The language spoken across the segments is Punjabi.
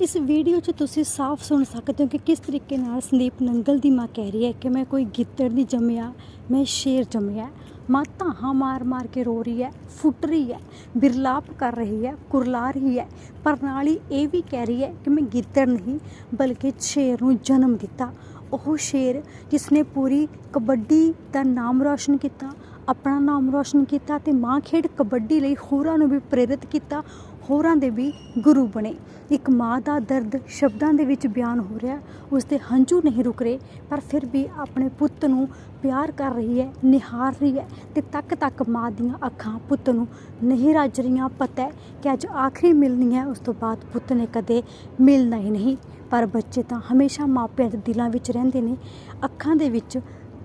ਇਸ ਵੀਡੀਓ 'ਚ ਤੁਸੀਂ ਸਾਫ਼ ਸੁਣ ਸਕਦੇ ਹੋ ਕਿ ਕਿਸ ਤਰੀਕੇ ਨਾਲ ਸੰਦੀਪ ਨੰਗਲ ਦੀ ਮਾਂ ਕਹਿ ਰਹੀ ਹੈ ਕਿ ਮੈਂ ਕੋਈ ਗਿੱਦੜ ਨਹੀਂ ਜੰਮਿਆ, ਮੈਂ ਸ਼ੇਰ ਜੰਮਿਆ ਮਾਂ ਧਾਹਾਂ ਮਾਰ ਮਾਰ ਕੇ ਰੋ ਰਹੀ ਹੈ, ਫੁੱਟ ਰਹੀ ਹੈ, ਬਿਰਲਾਪ ਕਰ ਰਹੀ ਹੈ, ਕੁਰਲਾ ਰਹੀ ਹੈ, ਪਰ ਨਾਲ ਹੀ ਇਹ ਵੀ ਕਹਿ ਰਹੀ ਹੈ ਕਿ ਮੈਂ ਗਿੱਦੜ ਨਹੀਂ, ਬਲਕਿ ਸ਼ੇਰ ਨੂੰ ਜਨਮ ਦਿੱਤਾ। ਉਹ ਸ਼ੇਰ ਜਿਸ ਨੇ ਪੂਰੀ ਕਬੱਡੀ ਦਾ ਨਾਮ ਰੌਸ਼ਨ ਕੀਤਾ ਆਪਣਾ ਨਾਮ ਰੌਸ਼ਨ ਕੀਤਾ ਤੇ ਮਾਂ ਖੇਡ ਕਬੱਡੀ ਲਈ ਹੋਰਾਂ ਨੂੰ ਵੀ ਪ੍ਰੇਰਿਤ ਕੀਤਾ, ਹੋਰਾਂ ਦੇ ਵੀ ਗੁਰੂ ਬਣੇ। ਇੱਕ ਮਾਂ ਦਾ ਦਰਦ ਸ਼ਬਦਾਂ ਦੇ ਵਿੱਚ ਬਿਆਨ ਹੋ ਰਿਹਾ, ਉਸ ਦੇ ਹੰਝੂ ਨਹੀਂ ਰੁਕ ਰਹੇ, ਪਰ ਫਿਰ ਵੀ ਆਪਣੇ ਪੁੱਤ ਨੂੰ ਪਿਆਰ ਕਰ ਰਹੀ ਹੈ, ਨਿਹਾਰ ਰਹੀ ਹੈ ਤੇ ਤੱਕ ਤੱਕ ਮਾਂ ਦੀਆਂ ਅੱਖਾਂ ਪੁੱਤ ਨੂੰ ਨਹੀਂ ਰੱਜ ਰਹੀਆਂ। ਪਤਾ ਹੈ ਕਿ ਅੱਜ ਆਖਰੀ ਮਿਲਣੀ ਹੈ, ਉਸ ਤੋਂ ਬਾਅਦ ਪੁੱਤ ਨੇ ਕਦੇ ਮਿਲਣਾ ਹੀ ਨਹੀਂ। ਪਰ ਬੱਚੇ ਤਾਂ ਹਮੇਸ਼ਾ ਮਾਪਿਆਂ ਦੇ ਦਿਲਾਂ ਵਿੱਚ ਰਹਿੰਦੇ ਨੇ, ਅੱਖਾਂ ਦੇ ਵਿੱਚ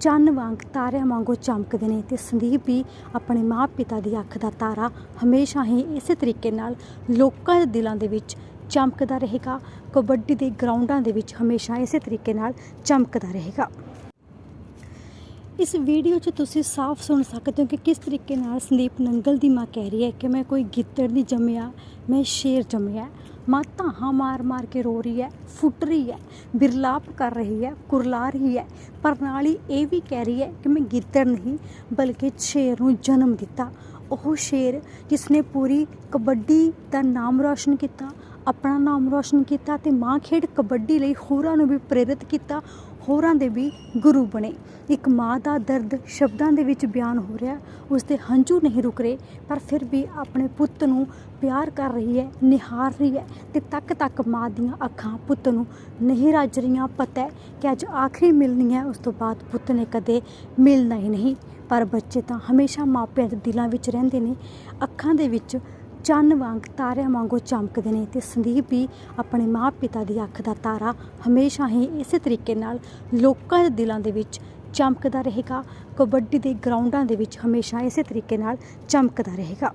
ਚੰਨ ਵਾਂਗ ਤਾਰਿਆਂ ਵਾਂਗੂ ਚਮਕਦੇ ਨੇ ਤੇ ਸੰਦੀਪ ਵੀ ਆਪਣੇ ਮਾਂ ਪਿਤਾ ਦੀ ਅੱਖ ਦਾ ਤਾਰਾ ਹਮੇਸ਼ਾ ਹੀ ਇਸੇ ਤਰੀਕੇ ਨਾਲ ਲੋਕਾਂ ਦੇ ਦਿਲਾਂ ਦੇ ਵਿੱਚ ਚਮਕਦਾ ਰਹੇਗਾ। ਕਬੱਡੀ ਦੇ ਗਰਾਊਂਡਾਂ ਦੇ ਵਿੱਚ ਹਮੇਸ਼ਾ ਇਸੇ ਤਰੀਕੇ ਨਾਲ ਚਮਕਦਾ ਰਹੇਗਾ। ਇਸ ਵੀਡੀਓ 'ਚ ਤੁਸੀਂ ਸਾਫ਼ ਸੁਣ ਸਕਦੇ ਹੋ ਕਿ ਕਿਸ ਤਰੀਕੇ ਨਾਲ ਸੰਦੀਪ ਨੰਗਲ ਦੀ ਮਾਂ ਕਹਿ ਰਹੀ ਹੈ ਕਿ ਮੈਂ ਕੋਈ ਗਿੱਦੜ ਨਹੀਂ ਜੰਮਿਆ, ਮੈਂ ਸ਼ੇਰ ਜੰਮਿਆ। ਮਾਂ ਧਾਹਾਂ ਮਾਰ ਮਾਰ ਕੇ ਰੋ ਰਹੀ ਹੈ, ਫੁੱਟ ਰਹੀ ਹੈ, ਬਿਰਲਾਪ ਕਰ ਰਹੀ ਹੈ, ਕੁਰਲਾ ਰਹੀ ਹੈ। ਪਰ ਨਾਲ ਹੀ ਇਹ ਵੀ ਕਹਿ ਰਹੀ ਹੈ ਕਿ ਮੈਂ ਗਿੱਦੜ ਨਹੀਂ, ਬਲਕਿ ਸ਼ੇਰ ਨੂੰ ਜਨਮ ਦਿੱਤਾ। ਉਹ ਸ਼ੇਰ ਜਿਸ ਨੇ ਪੂਰੀ ਕਬੱਡੀ ਦਾ ਨਾਮ ਰੌਸ਼ਨ ਕੀਤਾ, ਆਪਣਾ ਨਾਮ ਰੌਸ਼ਨ ਕੀਤਾ ਤੇ ਮਾਂ ਖੇਡ ਕਬੱਡੀ ਲਈ ਹੋਰਾਂ ਨੂੰ ਵੀ ਪ੍ਰੇਰਿਤ ਕੀਤਾ ਹੋਰਾਂ ਦੇ ਵੀ ਗੁਰੂ ਬਣੇ। ਇੱਕ ਮਾਂ ਦਾ ਦਰਦ ਸ਼ਬਦਾਂ ਦੇ ਵਿੱਚ ਬਿਆਨ ਹੋ ਰਿਹਾ, ਉਸ ਦੇ ਹੰਝੂ ਨਹੀਂ ਰੁਕ ਰਹੇ, ਪਰ ਫਿਰ ਵੀ ਆਪਣੇ ਪੁੱਤ ਨੂੰ ਪਿਆਰ ਕਰ ਰਹੀ ਹੈ, ਨਿਹਾਰ ਰਹੀ ਹੈ ਤੇ ਤੱਕ ਤੱਕ ਮਾਂ ਦੀਆਂ ਅੱਖਾਂ ਪੁੱਤ ਨੂੰ ਨਹੀਂ ਰੱਜ ਰਹੀਆਂ। ਪਤਾ ਹੈ ਕਿ ਅੱਜ ਆਖਰੀ ਮਿਲਣੀ ਹੈ, ਉਸ ਤੋਂ ਬਾਅਦ ਪੁੱਤ ਨੇ ਕਦੇ ਮਿਲਣਾ ਹੀ ਨਹੀਂ। ਪਰ ਬੱਚੇ ਤਾਂ ਹਮੇਸ਼ਾ ਮਾਪਿਆਂ ਦੇ ਦਿਲਾਂ ਵਿੱਚ ਰਹਿੰਦੇ ਨੇ, ਅੱਖਾਂ ਦੇ ਵਿੱਚ ਚੰਨ ਵਾਂਗ ਤਾਰਿਆਂ ਵਾਂਗੂ ਚਮਕਦੇ ਨੇ ਤੇ ਸੰਦੀਪ ਵੀ ਆਪਣੇ ਮਾਂ ਪਿਤਾ ਦੀ ਅੱਖ ਦਾ ਤਾਰਾ ਹਮੇਸ਼ਾ ਹੀ ਇਸੇ ਤਰੀਕੇ ਨਾਲ ਲੋਕਾਂ ਦੇ ਦਿਲਾਂ ਦੇ ਵਿੱਚ ਚਮਕਦਾ ਰਹੇਗਾ। ਕਬੱਡੀ ਦੇ ਗਰਾਊਂਡਾਂ ਦੇ ਵਿੱਚ ਹਮੇਸ਼ਾ ਇਸੇ ਤਰੀਕੇ ਨਾਲ ਚਮਕਦਾ ਰਹੇਗਾ।